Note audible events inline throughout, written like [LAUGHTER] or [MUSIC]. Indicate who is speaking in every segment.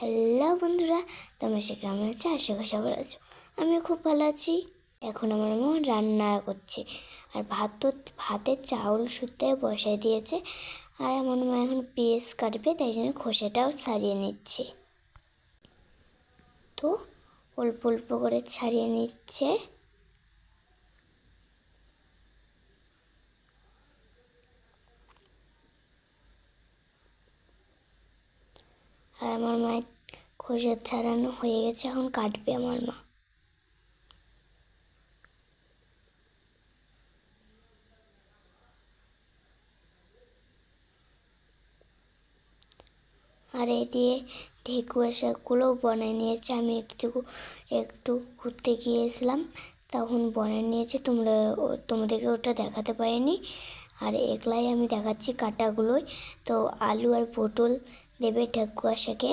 Speaker 1: Hello বন্ধুরা, তোমরা সে কেমন আছে? আশা করি সবাই আছো। আমিও খুব ভালো আছি। এখন আমার মা রান্না করছে। আর ভাত তো, ভাতের চাউল শুদ্ধ বসাই দিয়েছে। আর আমার মা এখন পেঁয়াজ কাটবে, তাই জন্য খোসাটাও ছাড়িয়ে নিচ্ছে। তো অল্প অল্প করে ছাড়িয়ে নিচ্ছে। আর আমার মায়ের খোসা ছাড়ানো হয়ে গেছে, এখন কাটবে আমার মা। আর এই দিয়ে ঢেকুয়া শাকগুলোও বনায় নিয়েছে। আমি একটু একটু ঘুরতে গিয়েছিলাম, তখন বনায় নিয়েছে। তোমরা তোমাদেরকে ওটা দেখাতে পারিনি। আর একলাই আমি দেখাচ্ছি কাটাগুলোই তো আলু আর পটল দেবে ঢেকুয়া শাকে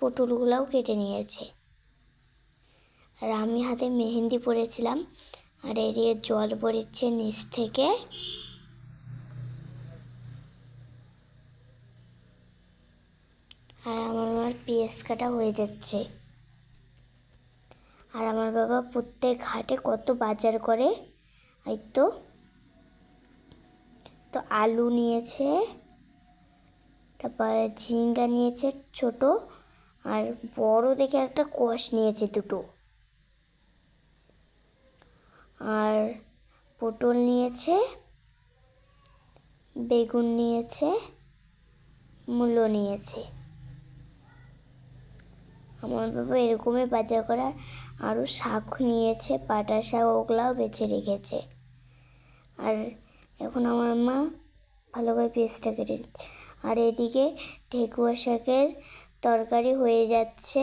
Speaker 1: পটলগুলোও কেটে নিয়েছে। আর আমি হাতে মেহেন্দি পরেছিলাম, আর এদিকে জল পড়েছে নিচ থেকে। আর আমার মার পেঁয়াজ কাটা হয়ে যাচ্ছে। আর আমার বাবা প্রত্যেক হাটে কত বাজার করে, এই তো। তো আলু নিয়েছে। তারপরে ঝিঙ্গা নিয়েছে ছোট আর বড় দেখে একটা কষ নিয়েছে দুটো। আর পটল নিয়েছে, বেগুন নিয়েছে, মূলো নিয়েছে। আমার বাবা এরকমই বাজার করা আরও শাক নিয়েছে পাটা শাক ওগুলাও বেছে রেখেছে। আর এখন আমার মা ভালো করে পেস্টটা কেটে আর এদিকে ঠেকুয়া শাকের তরকারি হয়ে যাচ্ছে।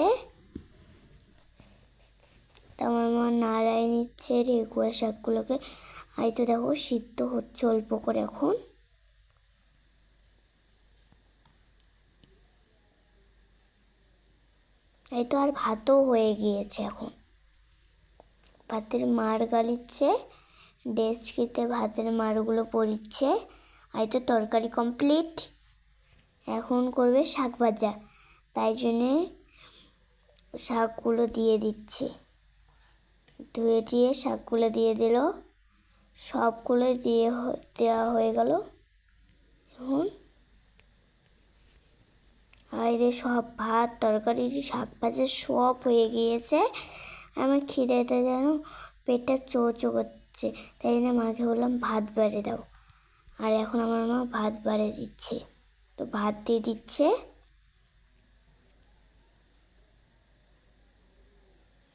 Speaker 1: আমার মা নাড়াই নিচ্ছে ঠেকুয়া শাকগুলোকে। আর তো দেখো সিদ্ধ হচ্ছে অল্প করে এখন। এই তো আর ভাতও হয়ে গিয়েছে এখন। ভাতের মার গালিচ্ছে ডেস্কিতে ভাতের মারগুলো পড়িচ্ছে। এই তো তরকারি কমপ্লিট। এখন করবে শাক ভাজা। তাই জন্যে শাকগুলো দিয়ে দিচ্ছে। ধুয়ে দিয়ে শাকগুলো দিয়ে দিল। সবগুলো দিয়ে দেওয়া হয়ে গেল। এখন আর এদের সব ভাত, তরকারি, শাক ভাজা সব হয়ে গিয়েছে। আমার খিদেতে যেন পেটটা চো চো করছে। তাই জন্য মাকে বললাম, ভাত বেড়ে দাও। আর এখন আমার মা ভাত বাড়ে দিচ্ছে। তো ভাত দিয়ে দিচ্ছে।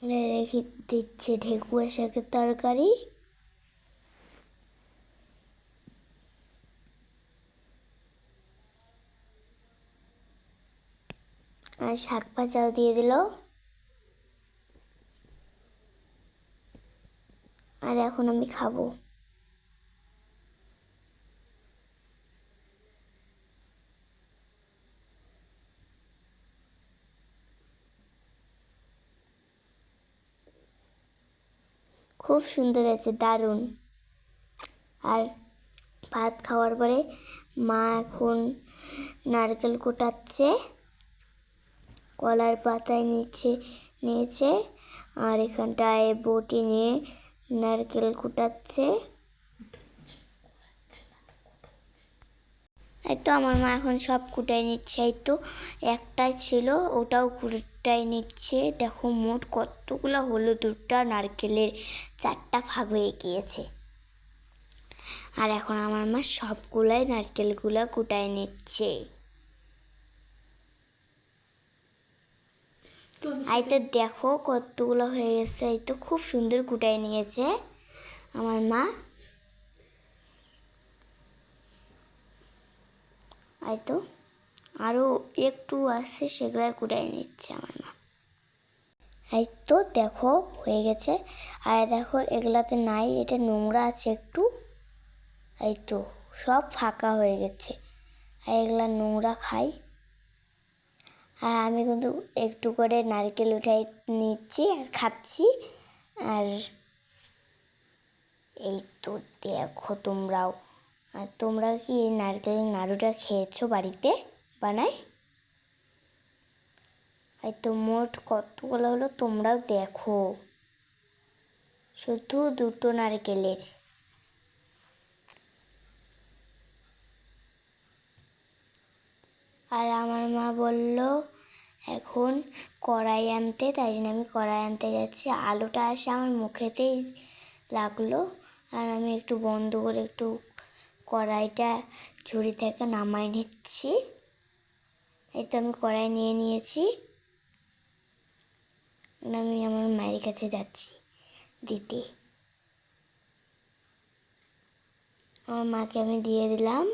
Speaker 1: রেখে দিচ্ছে ঢেকুয়া শাকের তরকারি। আর শাক ভাজাও দিয়ে দিল। আর এখন আমি খাব। খুব সুন্দর হয়েছে, দারুণ। আর ভাত খাওয়ার পরে মা এখন নারকেল কোটাচ্ছে, কলার পাতায় নিচে নিয়েছে, আর এখানটায় বটি নিয়ে নারকেল কুটাচ্ছে। এই তো আমার মা এখন সব কুটাই নিচ্ছে, এই তো একটাই ছিল, ওটাও কুটাই নিচ্ছে। দেখো মোট কতগুলো হলো দুটা নারকেলের চারটা ভাগ হয়ে গিয়েছে। আর এখন আমার মা সবগুলাই নারকেলগুলো কুটাই নিচ্ছে। এই তো দেখো কতগুলো হয়ে গেছে, এই তো খুব সুন্দর কুটাই নিয়েছে। আমার মা এই তো আরও একটু আছে, সেগুলো কুটাই নিচ্ছে আমার মা। এই তো দেখো, হয়ে গেছে। আর দেখো, এগুলাতে নাই, এটা নোংরা আছে একটু। এই তো, সব ফাঁকা হয়ে গেছে। আর এগুলা নোংরা খাই। আর আমি কিন্তু একটু করে নারকেল উঠাই নিচ্ছি আর খাচ্ছি। আর এই তো দেখো তোমরাও। আর তোমরা কি এই নারকেলের নাড়ুটা খেয়েছো বাড়িতে বানায়? এই তো মোট কতগুলো হলো তোমরাও দেখো। শুধু দুটো নারকেলের। আর আমার মা বলল, এখন কড়াই আনতে। তাই জন্য আমি কড়াই আনতে যাচ্ছি। আলুটা আসে আমার মুখেতেই লাগল। আর আমি একটু বন্ধ করে একটু কড়াইটা ঝুড়ি থেকে নামাই নিচ্ছি। এই তো আমি কড়াই নিয়ে নিয়েছি। আমি আমার মায়ের কাছে যাচ্ছি দিতে। আমার মাকে আমি দিয়ে দিলাম।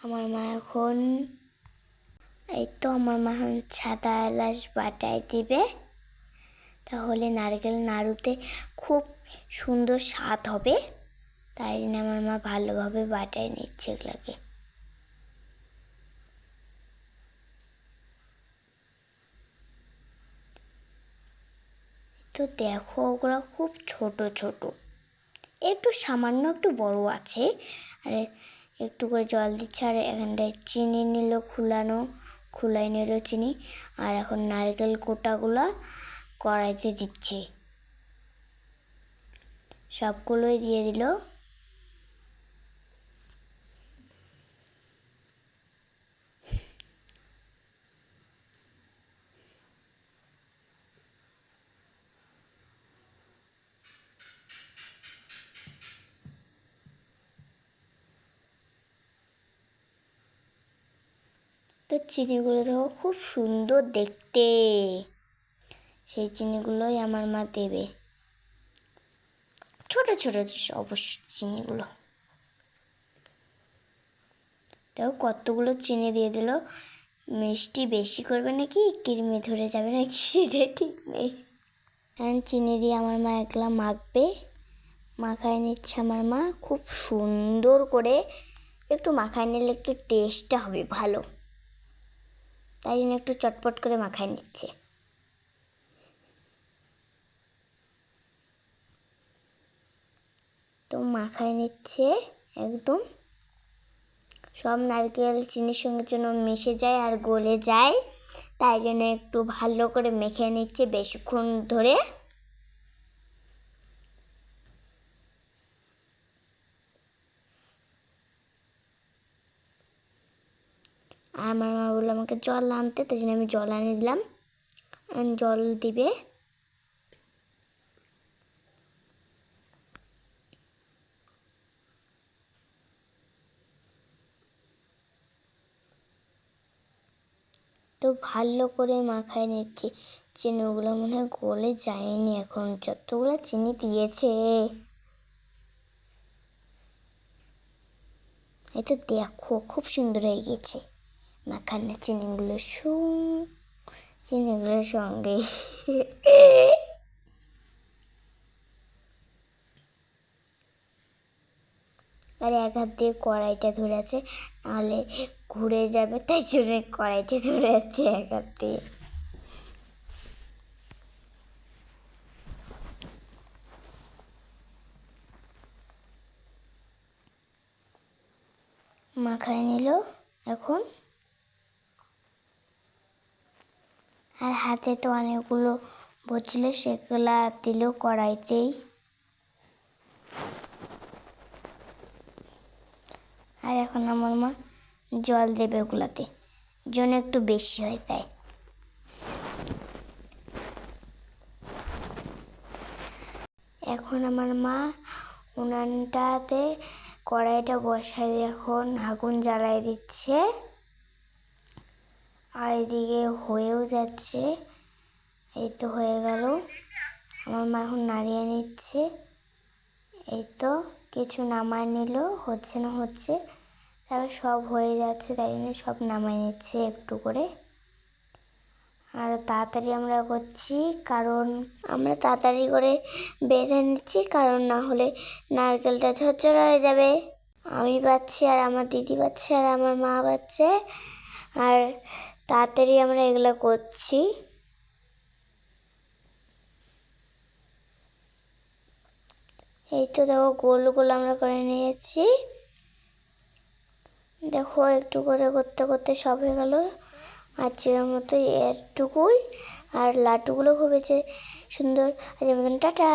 Speaker 1: আমার মা এখন, এই তো আমার মা এখন সাদা এলাচ বাটায় দিবে। তাহলে নারকেল নাড়ুতে খুব সুন্দর স্বাদ হবে, তাই জন্য আমার মা ভালোভাবে বাটায় নিচ্ছে এগুলাকে। তো দেখো, ওগুলো খুব ছোট ছোট। একটু সামান্য একটু বড় আছে, আর একটু করে জল দিচ্ছে, আর এখানটায় চিনি নিল খুলানো, খুলাই নিল চিনি, আর এখন নারকেল কোটাগুলো কড়াইতে দিচ্ছে। সবগুলোই দিয়ে দিল। তো চিনিগুলো দেখো খুব সুন্দর দেখতে। সেই চিনিগুলোই আমার মা দেবে। ছোট অবশ্য চিনিগুলো। দেখো কতগুলো চিনি দিয়ে দিল। মিষ্টি বেশি করবে নাকি? কিরমি ধরে যাবে নাকি? [LAUGHS] সেটা ঠিক নেই। এখন চিনি দিয়ে আমার মা একলা মাখবে। মাখায় নিচ্ছে আমার মা। খুব সুন্দর করে একটু মাখায় নিলে একটু টেস্টটা হবে ভালো। তাই জন্য একটু চটপট করে মাখায় নিচ্ছে তো মাখায় নিচ্ছে, একদম। সব নারকেল, চিনির সঙ্গে যেন মিশে যায় আর গলে যায়, তাই জন্য একটু ভালো করে মেখে নিচ্ছে বেশিক্ষণ ধরে। আমার মা বলল, আমাকে জল আনতে। তাই জন্য আমি জল আনিয়ে দিলাম। জল দিবে। ভালো করে মাখায় নিচ্ছি। চিনিগুলো মনে হয় গলে যায়নি এখন। যতগুলো চিনি দিয়েছে। এই তো দেখো, খুব সুন্দর হয়ে গেছে মাখানো চিনিগুলো। সু চিনিগুলোর সঙ্গে। আর এক হাত দিয়ে কড়াইটা ধরে আছে নাহলে ঘুরে যাবে, তাই জন্য কড়াইটা ধরে যাচ্ছে এক হাত মাখায় নিল এখন। আর হাতে তো অনেকগুলো বলছিল সেগুলা দিল কড়াইতেই। আর এখন আমার মা জল দেবে ওগুলোতে। জন্য একটু বেশি হয় তাই এখন আমার মা উনানটাতে কড়াইটা বসাই এখন আগুন জ্বালাই দিচ্ছে। আর এদিকে হয়েও যাচ্ছে। এই তো হয়ে গেল। আমার মা এখন নাড়িয়ে নিচ্ছে। এই তো কিছু নামায় নিল, হচ্ছে না হচ্ছে। তারপর সব হয়ে যাচ্ছে, তাই জন্য সব নামাই নিচ্ছে একটু করে। আর তাড়াতাড়ি আমরা করছি, কারণ আমরা তাড়াতাড়ি করে বেঁধে নিচ্ছি, কারণ না হলে নারকেলটা ঝরঝর হয়ে যাবে। আমি পাচ্ছি আর আমার দিদি পাচ্ছে আর আমার মা পাচ্ছে। আর তাড়াতাড়ি আমরা এগুলো করছি। এই তো দেখো গোল গোল আমরা করে নিয়েছি। দেখো একটু করে করতে করতে সব হয়ে গেল। আজকের মতো এরটুকুই আর লাড্ডুগুলো হয়েছে সুন্দর। আজকের মতন টাটা!